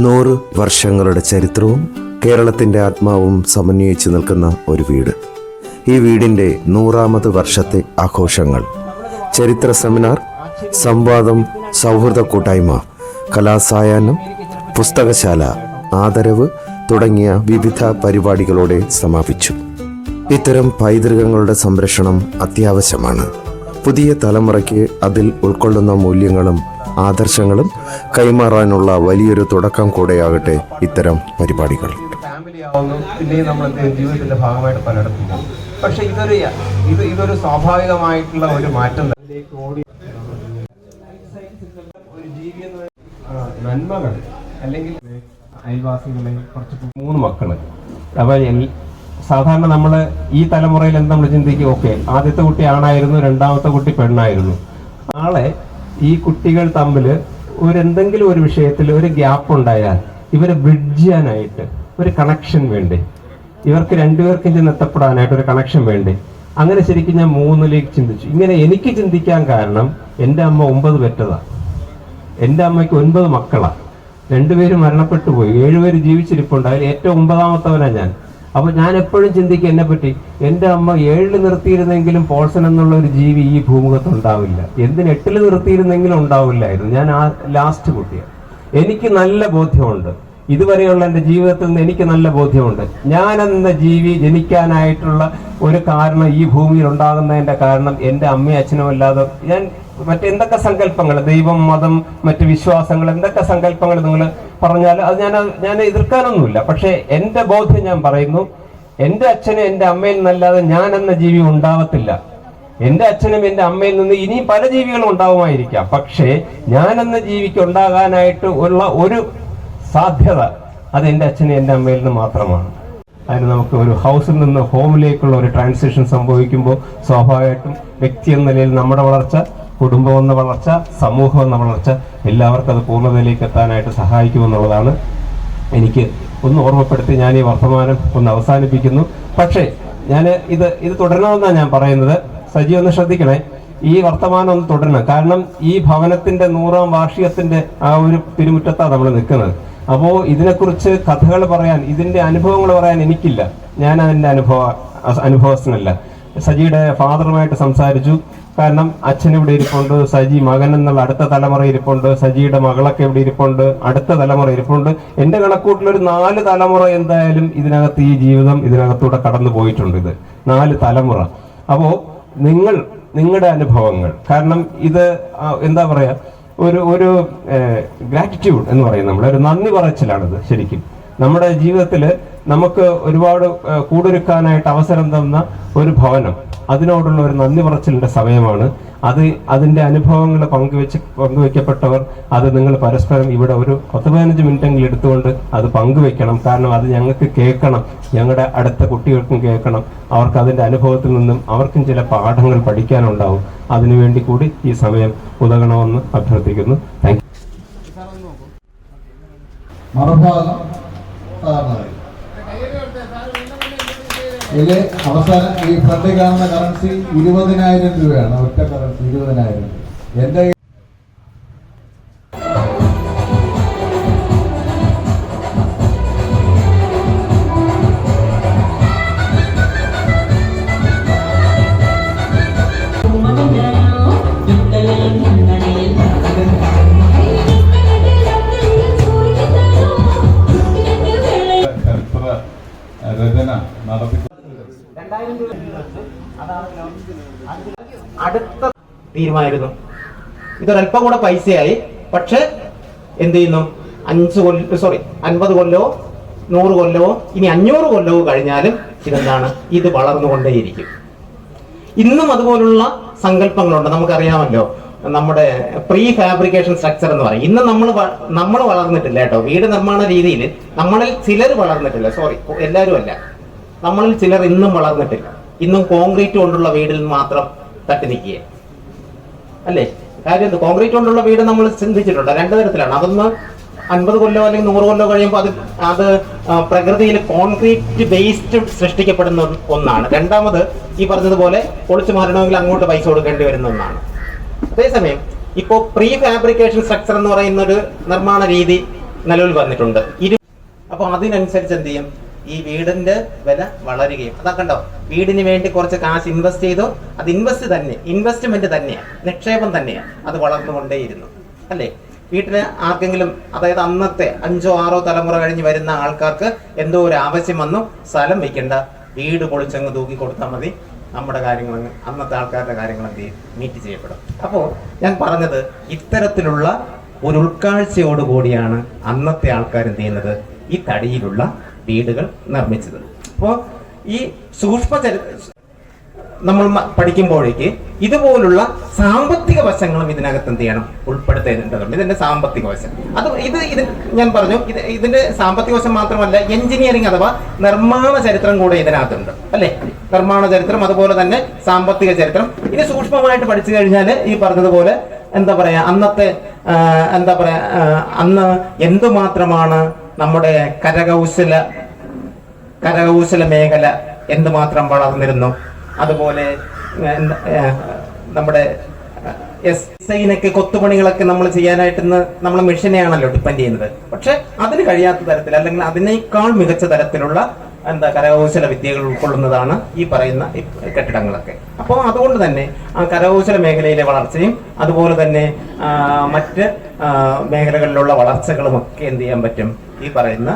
നൂറ് വർഷങ്ങളുടെ ചരിത്രവും കേരളത്തിന്റെ ആത്മാവും സമന്വയിച്ച് നിൽക്കുന്ന ഒരു വീട്. ഈ വീടിന്റെ നൂറാമത് വർഷത്തെ ആഘോഷങ്ങൾ. ചരിത്ര സെമിനാർ സംവാദം സൗഹൃദ കൂട്ടായ്മ കലാസായാഹ്നം പുസ്തകശാല ആദരവ് തുടങ്ങിയ വിവിധ പരിപാടികളോടെ സമാപിച്ചു. ഇത്തരം പൈതൃകങ്ങളുടെ സംരക്ഷണം അത്യാവശ്യമാണ്. പുതിയ തലമുറയ്ക്ക് അതിൽ ഉൾക്കൊള്ളുന്ന മൂല്യങ്ങളും ആദർശങ്ങളും കൈമാറാനുള്ള വലിയൊരു തുടക്കം കൂടെയാകട്ടെ ഇത്തരം പരിപാടികൾ. ഫാമിലി ആവുന്നു നമ്മൾ ജീവിതത്തിന്റെ ഭാഗമായിട്ട് പക്ഷെ ഇതൊരു ഇത് ഇതൊരു സ്വാഭാവികമായിട്ടുള്ള ഒരു നന്മകൾ അല്ലെങ്കിൽ അയൽവാസികളെ കുറച്ച് മൂന്ന് മക്കൾ. അപ്പൊ എൽ- സാധാരണ നമ്മൾ ഈ തലമുറയിൽ എന്താ നമ്മൾ ചിന്തിക്കും ഓക്കെ ആദ്യത്തെ കുട്ടി ആണായിരുന്നു രണ്ടാമത്തെ കുട്ടി പെണ്ണായിരുന്നു. നാളെ ഈ കുട്ടികൾ തമ്മിൽ ഒരു എന്തെങ്കിലും ഒരു വിഷയത്തിൽ ഒരു ഗ്യാപ്പ് ഉണ്ടായാൽ ഇവരെ ബ്രിഡ്ജ് ചെയ്യാനായിട്ട് ഒരു കണക്ഷൻ വേണ്ടേ? ഇവർക്ക് രണ്ടുപേർക്കും ചെന്ന് എത്തപ്പെടാനായിട്ട് ഒരു കണക്ഷൻ വേണ്ടേ? അങ്ങനെ ശരിക്കും ഞാൻ മൂന്നിലേക്ക് ചിന്തിച്ചു. ഇങ്ങനെ എനിക്ക് ചിന്തിക്കാൻ കാരണം എന്റെ അമ്മ ഒമ്പത് പെറ്റതാ. എന്റെ അമ്മയ്ക്ക് ഒൻപത് മക്കളാണ് രണ്ടുപേരും മരണപ്പെട്ടു പോയി. ഏഴുപേര് ജീവിച്ചിരിപ്പുണ്ട്. അതിൽ ഏറ്റവും ഒമ്പതാമത്തവനാണ് ഞാൻ. അപ്പൊ ഞാൻ എപ്പോഴും ചിന്തിക്കും എന്നെ പറ്റി? എന്റെ അമ്മ ഏഴിൽ നിർത്തിയിരുന്നെങ്കിലും പോൾസൺ എന്നുള്ള ഒരു ജീവി ഈ ഭൂമുഖത്ത് ഉണ്ടാവില്ല. എന്തിന് എട്ടിൽ നിർത്തിയിരുന്നെങ്കിലും ഉണ്ടാവില്ലായിരുന്നു. ഞാൻ ആ ലാസ്റ്റ് കുട്ടിയാണ്. എനിക്ക് നല്ല ബോധ്യമുണ്ട്. ഇതുവരെയുള്ള എന്റെ ജീവിതത്തിൽ നിന്ന് എനിക്ക് നല്ല ബോധ്യമുണ്ട്. ഞാൻ എന്ന ജീവി ജനിക്കാനായിട്ടുള്ള ഒരു കാരണം ഈ ഭൂമിയിൽ ഉണ്ടാകുന്നതിന്റെ കാരണം എന്റെ അമ്മയും അച്ഛനും അല്ലാതെ ഞാൻ മറ്റെന്തൊക്കെ സങ്കല്പങ്ങൾ? ദൈവം മതം മറ്റ് വിശ്വാസങ്ങൾ എന്തൊക്കെ സങ്കല്പങ്ങൾ നിങ്ങൾ പറഞ്ഞാൽ അത് ഞാൻ ഞാൻ എതിർക്കാനൊന്നുമില്ല. പക്ഷേ എന്റെ ബോധ്യം ഞാൻ പറയുന്നു എന്റെ അച്ഛനും എന്റെ അമ്മയിൽ നിന്നല്ലാതെ ഞാൻ എന്ന ജീവി ഉണ്ടാവത്തില്ല. എന്റെ അച്ഛനും എന്റെ അമ്മയിൽ നിന്ന് ഇനിയും പല ജീവികളും ഉണ്ടാവുമായിരിക്കാം. പക്ഷേ ഞാൻ എന്ന ജീവിക്ക് ഉണ്ടാകാനായിട്ട് ഉള്ള ഒരു സാധ്യത അത് എന്റെ അച്ഛനും എന്റെ അമ്മയിൽ നിന്ന് മാത്രമാണ്. അതിന് നമുക്ക് ഒരു ഹൗസിൽ നിന്ന് ഹോമിലേക്കുള്ള ഒരു ട്രാൻസിഷൻ സംഭവിക്കുമ്പോൾ സ്വാഭാവികമായിട്ടും വ്യക്തി എന്ന നിലയിൽ നമ്മുടെ വളർച്ച കുടുംബം എന്ന വളർച്ച സമൂഹം എന്ന വളർച്ച എല്ലാവർക്കും അത് പൂർണതയിലേക്ക് എത്താനായിട്ട് സഹായിക്കുമെന്നുള്ളതാണ് എനിക്ക് ഒന്ന് ഓർമ്മപ്പെടുത്തി ഞാൻ ഈ വർത്തമാനം ഒന്ന് അവസാനിപ്പിക്കുന്നു. പക്ഷേ ഞാൻ ഇത് ഇത് തുടരണമെന്നാണ് ഞാൻ പറയുന്നത്. സജി ഒന്ന് ശ്രദ്ധിക്കണേ. ഈ വർത്തമാനം ഒന്ന് തുടരണം. കാരണം ഈ ഭവനത്തിന്റെ നൂറാം വാർഷികത്തിന്റെ ആ ഒരു തിരുമുറ്റത്താണ് നമ്മൾ നിൽക്കുന്നത്. അപ്പോൾ ഇതിനെക്കുറിച്ച് കഥകൾ പറയാൻ ഇതിന്റെ അനുഭവങ്ങൾ പറയാൻ എനിക്കില്ല. ഞാൻ അതിന്റെ അനുഭവ അനുഭവസ്ഥനല്ല. സജിയുടെ ഫാദറുമായിട്ട് സംസാരിച്ചു. കാരണം അച്ഛൻ ഇവിടെ ഇരിപ്പുണ്ട് സജി മകൻ എന്നുള്ള അടുത്ത തലമുറ ഇരിപ്പുണ്ട് സജിയുടെ മകളൊക്കെ ഇവിടെ ഇരിപ്പുണ്ട് അടുത്ത തലമുറ ഇരിപ്പുണ്ട്. എന്റെ കണക്കൂട്ടിൽ ഒരു നാല് തലമുറ എന്തായാലും ഇതിനകത്ത് ഈ ജീവിതം ഇതിനകത്തൂടെ കടന്നു പോയിട്ടുണ്ട് ഇത്. നാല് തലമുറ. അപ്പോ നിങ്ങൾ നിങ്ങളുടെ അനുഭവങ്ങൾ. കാരണം ഇത് എന്താ പറയാ ഒരു ഒരു ഗ്രാറ്റിറ്റ്യൂഡ് എന്ന് പറയും നമ്മൾ ഒരു നന്ദി പറച്ചിലാണിത് ശരിക്കും. നമ്മുടെ ജീവിതത്തിൽ നമുക്ക് ഒരുപാട് കൂടൊരുക്കാനായിട്ട് അവസരം തന്ന ഒരു ഭവനം. അതിനോടുള്ള ഒരു നന്ദി പറച്ചിലിന്റെ സമയമാണ്. അത് അതിന്റെ അനുഭവങ്ങൾ പങ്കുവെച്ച് പങ്കുവെക്കപ്പെട്ടവർ അത് നിങ്ങൾ പരസ്പരം ഇവിടെ ഒരു പത്ത് പതിനഞ്ച് മിനിറ്റെങ്കിലും എടുത്തുകൊണ്ട് അത് പങ്കുവെക്കണം. കാരണം അത് ഞങ്ങൾക്ക് കേൾക്കണം. ഞങ്ങളുടെ അടുത്ത കുട്ടികൾക്കും കേൾക്കണം. അവർക്ക് അതിന്റെ അനുഭവത്തിൽ നിന്നും അവർക്കും ചില പാഠങ്ങൾ പഠിക്കാനുണ്ടാവും. അതിനുവേണ്ടി കൂടി ഈ സമയം ഉതകണമെന്ന് അഭ്യർത്ഥിക്കുന്നു. താങ്ക് മറുഭാഗം സാറിന് ഇതിൽ അവസാനം ഈ ഫ്രണ്ടിൽ കാണുന്ന കറൻസി ഇരുപതിനായിരം രൂപയാണ് ഒറ്റ കറൻസി ഇരുപതിനായിരം എന്റെ അടുത്ത തീരുമാനമായിരുന്നു ഇതൊരല്പം കൂടെ പൈസയായി. പക്ഷെ എന്ത് ചെയ്യുന്നു? അഞ്ച് കൊല്ല സോറി അൻപത് കൊല്ലമോ നൂറ് കൊല്ലമോ ഇനി അഞ്ഞൂറ് കൊല്ലമോ കഴിഞ്ഞാലും ഇതെന്താണ്? ഇത് വളർന്നുകൊണ്ടേയിരിക്കും. ഇന്നും അതുപോലുള്ള സങ്കല്പങ്ങളുണ്ട്. നമുക്കറിയാമല്ലോ നമ്മുടെ പ്രീ ഫാബ്രിക്കേഷൻ സ്ട്രക്ചർ എന്ന് പറയും. ഇന്ന് നമ്മൾ നമ്മൾ വളർന്നിട്ടില്ല കേട്ടോ. വീട് നിർമ്മാണ രീതിയിൽ നമ്മളിൽ ചിലർ വളർന്നിട്ടില്ല. സോറി എല്ലാവരും അല്ല. നമ്മളിൽ ചിലർ ഇന്നും വളർന്നിട്ടില്ല. ഇന്നും കോൺക്രീറ്റ് കൊണ്ടുള്ള വീടിൽ മാത്രം തട്ടി നിൽക്കുക അല്ലേ? കാര്യം കോൺക്രീറ്റ് കൊണ്ടുള്ള വീട് നമ്മൾ ചിന്തിച്ചിട്ടുണ്ട്. രണ്ട് തരത്തിലാണ്. അതൊന്ന് അൻപത് കൊല്ലോ അല്ലെങ്കിൽ നൂറ് കൊല്ലോ കഴിയുമ്പോൾ അത് അത് പ്രകൃതിയിൽ കോൺക്രീറ്റ് ബേസ്ഡ് സൃഷ്ടിക്കപ്പെടുന്ന ഒന്നാണ്. രണ്ടാമത് ഈ പറഞ്ഞതുപോലെ പൊളിച്ചു മാറണമെങ്കിൽ അങ്ങോട്ട് പൈസ കൊടുക്കേണ്ടി വരുന്ന ഒന്നാണ്. അതേസമയം ഇപ്പോൾ പ്രീ ഫാബ്രിക്കേഷൻ സ്ട്രക്ചർ എന്ന് പറയുന്ന ഒരു നിർമ്മാണ രീതി നിലവിൽ വന്നിട്ടുണ്ട്. ഇരു അപ്പോൾ അതിനനുസരിച്ച് എന്ത് ചെയ്യും? ഈ വീടിന്റെ വില വളരുകയും. അതാ കണ്ടോ? വീടിന് വേണ്ടി കുറച്ച് കാശ് ഇൻവെസ്റ്റ് ചെയ്തു. അത് ഇൻവെസ്റ്റ് തന്നെ ഇൻവെസ്റ്റ്മെന്റ് തന്നെയാണ് നിക്ഷേപം തന്നെയാണ് അത് വളർന്നുകൊണ്ടേയിരുന്നു. അല്ലേ? വീട്ടിന് ആർക്കെങ്കിലും അതായത് അന്നത്തെ അഞ്ചോ ആറോ തലമുറ കഴിഞ്ഞ് വരുന്ന ആൾക്കാർക്ക് എന്തോ ഒരു ആവശ്യം വന്നു സ്ഥലം വെക്കണ്ട വീട് പൊളിച്ചങ്ങ് തൂക്കി കൊടുത്താൽ മതി. നമ്മുടെ കാര്യങ്ങൾ അന്നത്തെ ആൾക്കാരുടെ കാര്യങ്ങൾ എന്ത് മീറ്റ് ചെയ്യപ്പെടും. അപ്പോൾ ഞാൻ പറഞ്ഞത് ഇത്തരത്തിലുള്ള ഒരു ഉൾക്കാഴ്ചയോടുകൂടിയാണ് അന്നത്തെ ആൾക്കാർ എന്ത് ചെയ്യുന്നത്? ഈ തടിയിലുള്ള വീടുകൾ നിർമ്മിച്ചത്. അപ്പോൾ ഈ സൂക്ഷ്മ നമ്മൾ പഠിക്കുമ്പോഴേക്ക് ഇതുപോലുള്ള സാമ്പത്തിക വശങ്ങളും ഇതിനകത്ത് എന്ത് ചെയ്യണം? ഉൾപ്പെടുത്തേണ്ടതുണ്ട്. ഇതിന്റെ സാമ്പത്തിക വശം. അത് ഇത് ഇത് ഞാൻ പറഞ്ഞു ഇത് ഇതിന്റെ സാമ്പത്തിക വശം മാത്രമല്ല എഞ്ചിനീയറിംഗ് അഥവാ നിർമ്മാണ ചരിത്രം കൂടെ ഇതിനകത്തുണ്ട്. അല്ലേ? നിർമ്മാണ ചരിത്രം അതുപോലെ തന്നെ സാമ്പത്തിക ചരിത്രം. ഇനി സൂക്ഷ്മമായിട്ട് പഠിച്ചു കഴിഞ്ഞാൽ ഈ പറഞ്ഞതുപോലെ എന്താ പറയാ അന്നത്തെ എന്താ പറയാ അന്ന് എന്തുമാത്രമാണ് നമ്മുടെ കരകൗശല കരകൗശല മേഖല എന്തുമാത്രം വളർന്നിരുന്നു? അതുപോലെ നമ്മുടെ എസ് ഐനൊക്കെ കൊത്തുപണികളൊക്കെ നമ്മൾ ചെയ്യാനായിട്ട് നമ്മൾ മെഷീനെയാണല്ലോ ഡിപ്പെൻഡ് ചെയ്യുന്നത്. പക്ഷെ അതിന് കഴിയാത്ത തരത്തിൽ അല്ലെങ്കിൽ അതിനേക്കാൾ മികച്ച തരത്തിലുള്ള എന്താ കരകൗശല വിദ്യകൾ ഉൾക്കൊള്ളുന്നതാണ് ഈ പറയുന്ന കെട്ടിടങ്ങളൊക്കെ. അപ്പോൾ അതുകൊണ്ട് തന്നെ ആ കരകൗശല മേഖലയിലെ വളർച്ചയും അതുപോലെ തന്നെ മറ്റ് മേഖലകളിലുള്ള വളർച്ചകളും ഒക്കെ എന്ത് ചെയ്യാൻ പറ്റും? ഈ പറയുന്ന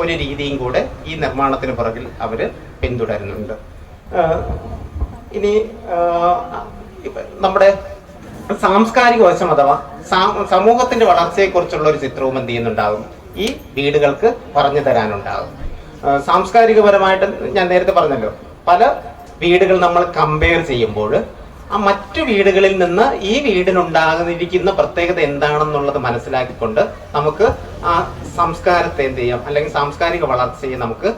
ഒരു രീതിയും കൂടെ ഈ നിർമ്മാണത്തിന് പുറകിൽ അവർ പിന്തുടരുന്നുണ്ട്. ഇനി നമ്മുടെ സാംസ്കാരിക വശം അഥവാ സമൂഹത്തിന്റെ വളർച്ചയെക്കുറിച്ചുള്ള ഒരു ചിത്രവും എന്ത് ചെയ്യുന്നുണ്ടാകും? ഈ വീടുകൾക്ക് പറഞ്ഞു തരാനുണ്ടാകും. സാംസ്കാരികപരമായിട്ട് ഞാൻ നേരത്തെ പറഞ്ഞല്ലോ പല വീടുകൾ നമ്മൾ കമ്പയർ ചെയ്യുമ്പോൾ ആ മറ്റു വീടുകളിൽ നിന്ന് ഈ വീടിനുണ്ടാകുന്നിരിക്കുന്ന പ്രത്യേകത എന്താണെന്നുള്ളത് മനസ്സിലാക്കിക്കൊണ്ട് നമുക്ക് ആ സംസ്കാരത്തെ എന്ത് ചെയ്യാം? അല്ലെങ്കിൽ സാംസ്കാരിക വളർച്ചയെ നമുക്ക്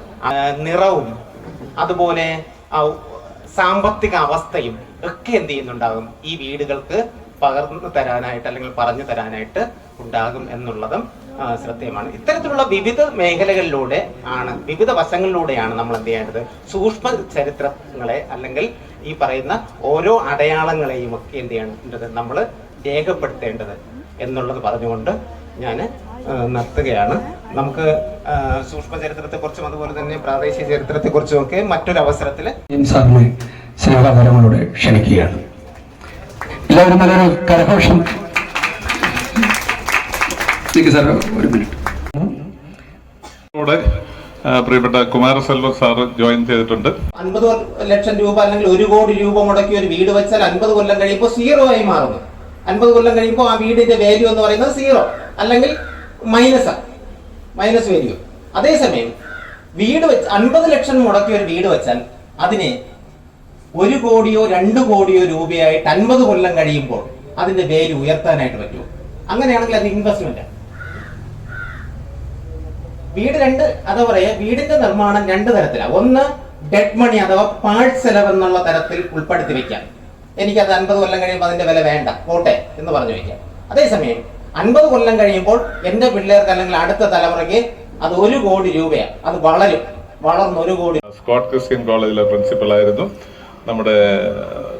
നിറവും അതുപോലെ സാമ്പത്തിക അവസ്ഥയും ഒക്കെ എന്ത് ചെയ്യുന്നുണ്ടാകും? ഈ വീടുകൾക്ക് പകർന്നു തരാനായിട്ട് അല്ലെങ്കിൽ പറഞ്ഞു തരാനായിട്ട് ഉണ്ടാകും എന്നുള്ളതും ശ്രദ്ധേയമാണ്. ഇത്തരത്തിലുള്ള വിവിധ മേഖലകളിലൂടെ ആണ് വിവിധ വശങ്ങളിലൂടെയാണ് നമ്മൾ എന്ത് ചെയ്യേണ്ടത്? സൂക്ഷ്മ ചരിത്രങ്ങളെ അല്ലെങ്കിൽ ഈ പറയുന്ന ഓരോ അടയാളങ്ങളെയും ഒക്കെ എന്ത് ചെയ്യേണ്ടത്? നമ്മൾ രേഖപ്പെടുത്തേണ്ടത് എന്നുള്ളത് പറഞ്ഞുകൊണ്ട് ഞാൻ നിർത്തുകയാണ്. നമുക്ക് സൂക്ഷ്മ ചരിത്രത്തെ ചരിത്രത്തെക്കുറിച്ചും അതുപോലെ തന്നെ പ്രാദേശിക ചരിത്രത്തെക്കുറിച്ചും ഒക്കെ മറ്റൊരു അവസരത്തിൽ സാറിനെ ക്ഷണിക്കുകയാണ്. എല്ലാവരും നല്ലൊരു കരഘോഷം. സാർ ഒരു മിനിറ്റ് പ്രിയപ്പെട്ട കുമാരസെൽവം സാറ് ജോയിൻ ചെയ്തിട്ടുണ്ട്. അൻപത് ലക്ഷം രൂപ അല്ലെങ്കിൽ ഒരു കോടി രൂപ മുടക്കി ഒരു വീട് വെച്ചാൽ അൻപത് കൊല്ലം കഴിയുമ്പോൾ സീറോ ആയി മാറുന്നു. അൻപത് കൊല്ലം കഴിയുമ്പോൾ ആ വീടിന്റെ വാല്യൂ എന്ന് പറയുന്നത് സീറോ അല്ലെങ്കിൽ മൈനസ് മൈനസ് വാല്യൂ അതേസമയം വീട് വെച്ച് അൻപത് ലക്ഷം മുടക്കി ഒരു വീട് വെച്ചാൽ അതിനെ ഒരു കോടിയോ രണ്ട് കോടിയോ രൂപയായിട്ട് അൻപത് കൊല്ലം കഴിയുമ്പോൾ അതിന്റെ വേര് ഉയർത്താനായിട്ട് പറ്റുമോ? അങ്ങനെയാണെങ്കിൽ അത് ഇൻവെസ്റ്റ്മെന്റ് വീട് രണ്ട് അതാ പറയാ വീടിന്റെ നിർമ്മാണം രണ്ട് തരത്തിലാണ് ഒന്ന് ഡെഡ് മണി അഥവാ പാഴ് ചെലവ് എന്നുള്ള തരത്തിൽ ഉൾപ്പെടുത്തി വെക്കാം. എനിക്കത് അൻപത് കൊല്ലം കഴിയുമ്പോൾ അതിന്റെ വില വേണ്ട. പോട്ടെ എന്ന് പറഞ്ഞു വെക്കാം. അതേസമയം അൻപത് കൊല്ലം കഴിയുമ്പോൾ എന്റെ പിള്ളേർക്ക് അല്ലെങ്കിൽ അടുത്ത തലമുറയ്ക്ക് അത് ഒരു കോടി രൂപയാണ്. അത് വളരും. വളർന്ന് ഒരു കോടി സ്കോട്ട് ക്രിസ്ത്യൻ കോളേജിലെ പ്രിൻസിപ്പളായിരുന്നു നമ്മുടെ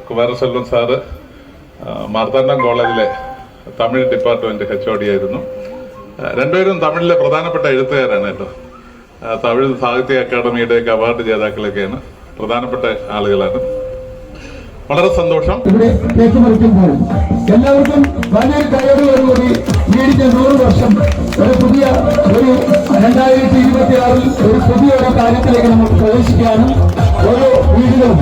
കുമാരസെൽവം സാറ് മാർത്താണ്ഡം കോളേജിലെ Tamil department H O D ആയിരുന്നു. രണ്ടുപേരും തമിഴിലെ പ്രധാനപ്പെട്ട എഴുത്തുകാരാണ് കേട്ടോ. തമിഴ് സാഹിത്യ അക്കാദമിയുടെ ഒക്കെ അവാർഡ് ജേതാക്കളൊക്കെയാണ്. പ്രധാനപ്പെട്ട ആളുകളാണ്. വളരെ സന്തോഷം. ഇവിടെ കേക്ക് മുറിക്കുമ്പോൾ എല്ലാവർക്കും വലിയൊരു കയ്യോടുകൂടി വീടിന്റെ നൂറ് വർഷം. ഒരു പുതിയ ഒരു രണ്ടായിരത്തി ഇരുപത്തി ആറിൽ ഒരു പുതിയ ഒരു കാര്യത്തിലേക്ക് നമുക്ക് പ്രവേശിക്കാനും ഓരോ വീടുകളും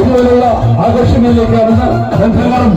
ഇതുപോലുള്ള ആഘോഷങ്ങളിലേക്കാണ് ബന്ധങ്ങളും.